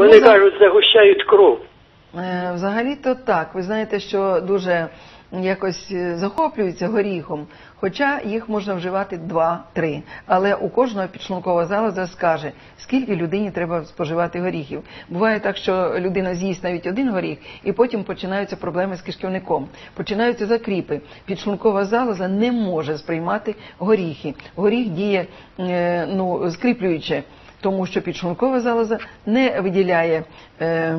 Вони Ну, кажуть, загущають кров. Е, Взагалі-то так. Ви знаєте, що дуже якось е, захоплюються горіхом, хоча їх можна вживати два-три. Але у кожного підшлункова залоза скаже, скільки людині треба споживати горіхів. Буває так, що людина з'їсть навіть один горіх, і потім починаються проблеми з кишківником, починаються закріпи. Підшлункова залоза не може сприймати горіхи. Горіх діє е, ну, скріплююче, тому що підшлункова залоза не виділяє. Е,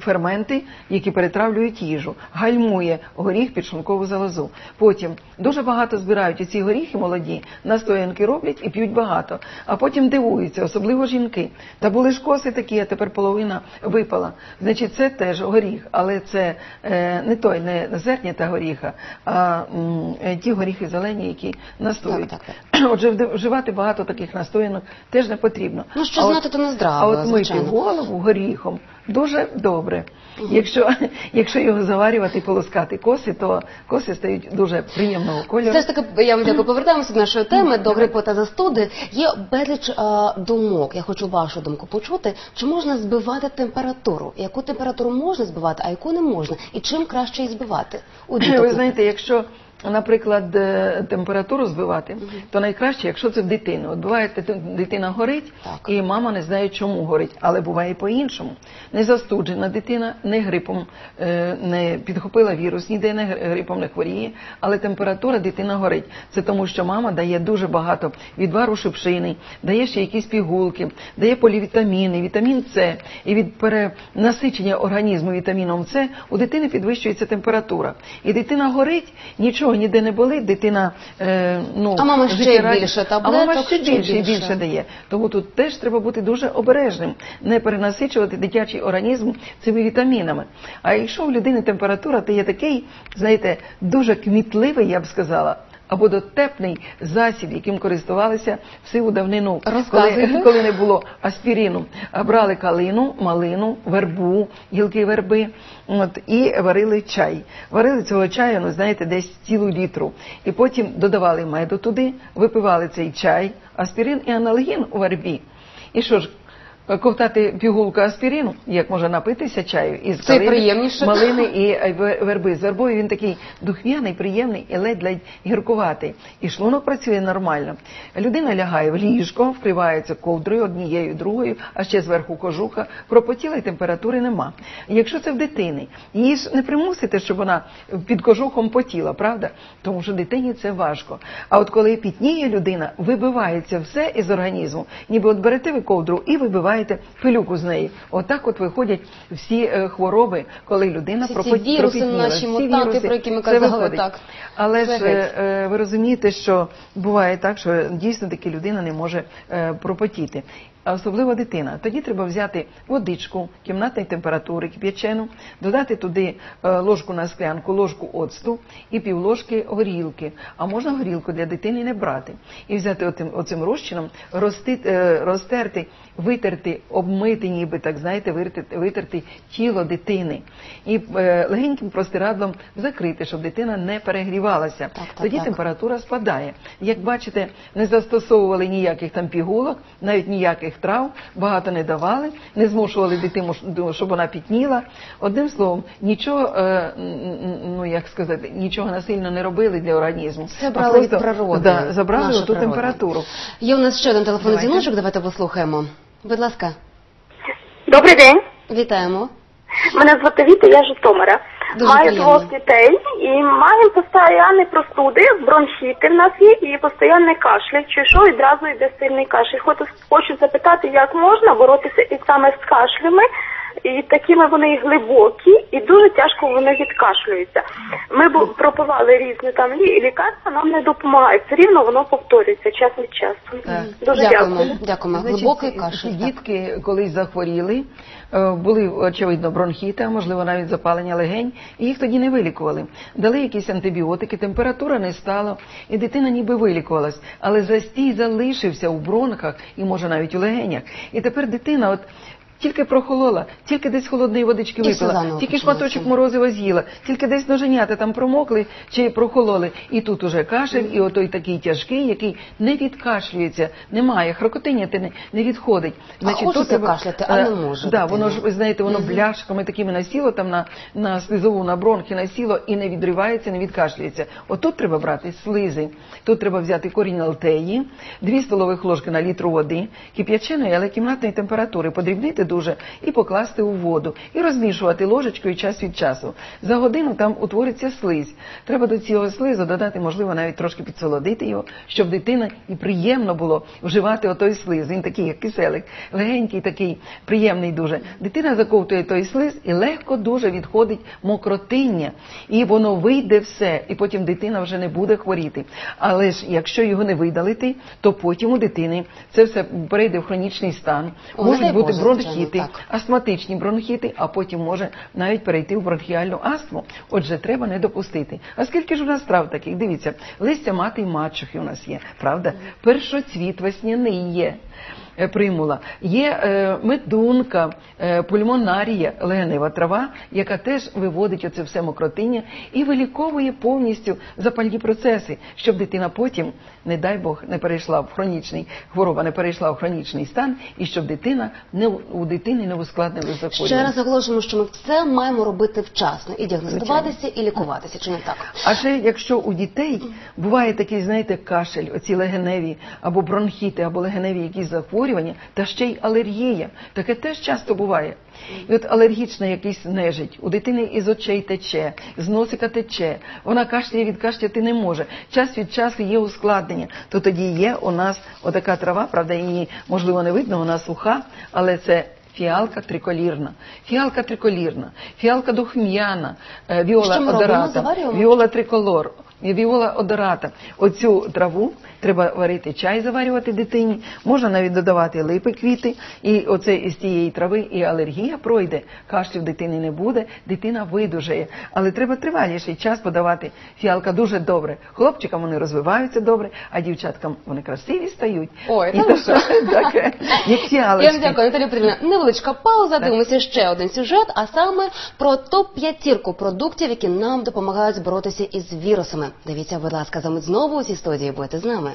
ферменти, які перетравлюють їжу, гальмує горіх підшлункову залозу. Потім дуже багато збирають ці горіхи молоді, настоянки роблять і п'ють багато, а потім дивуються, особливо жінки. Та були ж коси такі, а тепер половина випала. Значить, це теж горіх, але це е, не той, не зернята горіха, а м, е, ті горіхи зелені, які настоюють. Так, Отже, вживати багато таких настоянок теж не потрібно. Ну, що А от- знати, то не здраво, А от мити звичайно. голову горіхом дуже добре. Якщо, якщо його заварювати і полоскати коси, то коси стають дуже приємного кольору. Все ж таки, я вам дякую. Повертаємося до нашої теми, до грипу та застуди. Є безліч а, думок. Я хочу вашу думку почути. Чи можна збивати температуру? Яку температуру можна збивати, а яку не можна? І чим краще її збивати? У діток, Ви знаєте, якщо, наприклад, е, температуру збивати, то найкраще, якщо це в дитини. От буває, дити- дитина горить, Так. і мама не знає, чому горить, але буває і по-іншому. Не застуджена дитина, не грипом е, не підхопила вірус, ніде не гри- грипом не хворіє, але температура дитина горить. Це тому, що мама дає дуже багато відвару шипшини, дає ще якісь пігулки, дає полівітаміни, вітамін С. І від перенасичення організму вітаміном С у дитини підвищується температура. І дитина горить, нічого ніде не болить, дитина е, ну А мама ще життєрадісна. більше а мама ще більше більше. більше дає. Тому тут теж треба бути дуже обережним, не перенасичувати дитячий організм цими вітамінами. А якщо в людини температура, то є такий, знаєте, дуже кмітливий, я б сказала. Або дотепний засіб, яким користувалися в сиву давнину, коли, коли не було аспірину. Брали калину, малину, вербу, гілки верби, от, і варили чай. Варили цього чаю, ну знаєте, десь цілу літру. І потім додавали меду туди, випивали цей чай, аспірин і аналгін у вербі. І що ж, ковтати пігулку аспірину, як може напитися чаю із Це калини, малини і е, верби. З вербою він такий духмяний, приємний і ледь-ледь гіркуватий. І шлунок працює нормально. Людина лягає в ліжко, вкривається ковдрою однією, другою, а ще зверху кожуха, пропотіла і температури нема. Якщо це в дитини, її ж не примусите, щоб вона під кожухом потіла, правда? Тому що дитині це важко. А от коли пітніє людина, вибивається все із організму, ніби от берете ви ковдру і вибиваєте пилюку з неї. Отак от виходять всі е, хвороби, коли людина Всі ці віруси наші, мутанти, про які ми казали, так. Але Це ж е, ви розумієте, що буває так, що дійсно таки людина не може е, пропотіти. А особливо дитина. Тоді треба взяти водичку кімнатної температури, кип'ячену, додати туди е, ложку на склянку, ложку оцту і півложки горілки. А можна горілку для дитини не брати. І взяти оцим, розчином, рости, е, розтерти, витерти, обмити, ніби так знаєте, витерти, витерти тіло дитини. І е, легеньким простирадлом закрити, щоб дитина не перегрівалася. Так, так, Тоді так. температура спадає. Як бачите, не застосовували ніяких там пігулок, навіть ніяких трав, багато не давали, не змушували дитину, щоб вона пітніла. Одним словом, нічого, е, ну як сказати, нічого насильно не робили для організму. Це брали від просто, природи. Да, забрали оту температуру. Є у нас ще один телефонний дзвіночок, давайте послухаємо. Будь ласка, Добрий день. вітаємо. Мене звати Віта, я Житомира. Дуже Маю двох дітей і маємо постійні простуди, бронхіти в нас є і постійний кашель. Чи що відразу йде сильний кашель. Хочу, хочу запитати, як можна боротися і саме з кашлями, і такими вони і глибокі, і дуже тяжко вони відкашлюються. Ми бу- пропивали різні там лі- лікарства, нам не допомагають. Все рівно воно повторюється час від часу. Так. Дуже Дякуємо. дякую. Дякуємо. Глибокий кашель. Дітки колись захворіли, е, були очевидно бронхіти, а можливо навіть запалення легень, і їх тоді не вилікували. Дали якісь антибіотики, температура не стала, і дитина ніби вилікувалась, але застій залишився у бронхах і може навіть у легенях. І тепер дитина, от тільки прохолола, тільки десь холодної водички випила, тільки шматочок морозива з'їла, тільки десь ноженята там промокли чи прохололи, і тут уже кашель, і отой такий тяжкий, який не відкашлюється, немає, хрокотиння те не, не відходить. хочеться кашляти, а не е, може Да, воно ж ви знаєте, воно бляшками такими насіло там на, на слизову, на бронхи насіло і не відривається, не відкашлюється. Отут треба брати слизи. Тут треба взяти корінь алтеї, 2 столових ложки на літр води, кип'яченої, але кімнатної температури, подрібнити дуже і покласти у воду. І розмішувати ложечкою час від часу. За годину там утвориться слизь. Треба до цього слизу додати, можливо, навіть трошки підсолодити його, щоб дитина і приємно було вживати отой слиз. Він такий, як киселик, легенький, такий, приємний дуже. Дитина заковтує той слиз і легко дуже відходить мокротиння. І воно вийде все, і потім дитина вже не буде хворіти. Але ж якщо його не видалити, то потім у дитини це все перейде в хронічний стан. Можуть бути Боже, бронхіти, астматичні бронхіти, а потім може навіть перейти в бронхіальну астму. Отже, треба не допустити. А скільки ж у нас трав таких? Дивіться, листя мати й мачухи у нас є, правда? Першоцвіт весняний є. Е, Примула. Є е, медунка, е, пульмонарія, легенева трава, яка теж виводить оце все мокротиння і виліковує повністю запальні процеси, щоб дитина потім, не дай Бог, не перейшла в хронічний хвороба, не перейшла в хронічний стан, і щоб дитина не у дитини не ускладнили захворювання. Ще раз наголошуємо, що ми все маємо робити вчасно і діагностуватися, і лікуватися, чи не так? А ще якщо у дітей буває такий, знаєте, кашель, оці легеневі або бронхіти, або легеневі якісь захворювання, та ще й алергія. Таке теж часто буває. І от алергічна якийсь нежить, у дитини із очей тече, з носика тече, вона кашляє, відкашляти не може. Час від часу є ускладнення. То тоді є у нас отака трава, правда, її можливо не видно, вона суха, але це Фіалка триколірна, фіалка триколірна, фіалка духм'яна, е, віола одората, віола триколор, віола одората. Оцю траву треба варити чай, заварювати дитині. Можна навіть додавати липи, квіти, і оце із тієї трави і алергія пройде. Кашлю в дитини не буде, дитина видужає. Але треба триваліший час подавати. Фіалка дуже добре. Хлопчикам вони розвиваються добре, а дівчаткам вони красиві стають. Ой, і та то, ви що? таке, як Я фіалочки. вам дякую, Наталія Петрівна. Невеличка пауза. Дивимося ще один сюжет, а саме про топ п'ятірку продуктів, які нам допомагають боротися із вірусами. Дивіться, будь ласка, за мить знову у цій студії будете з нами.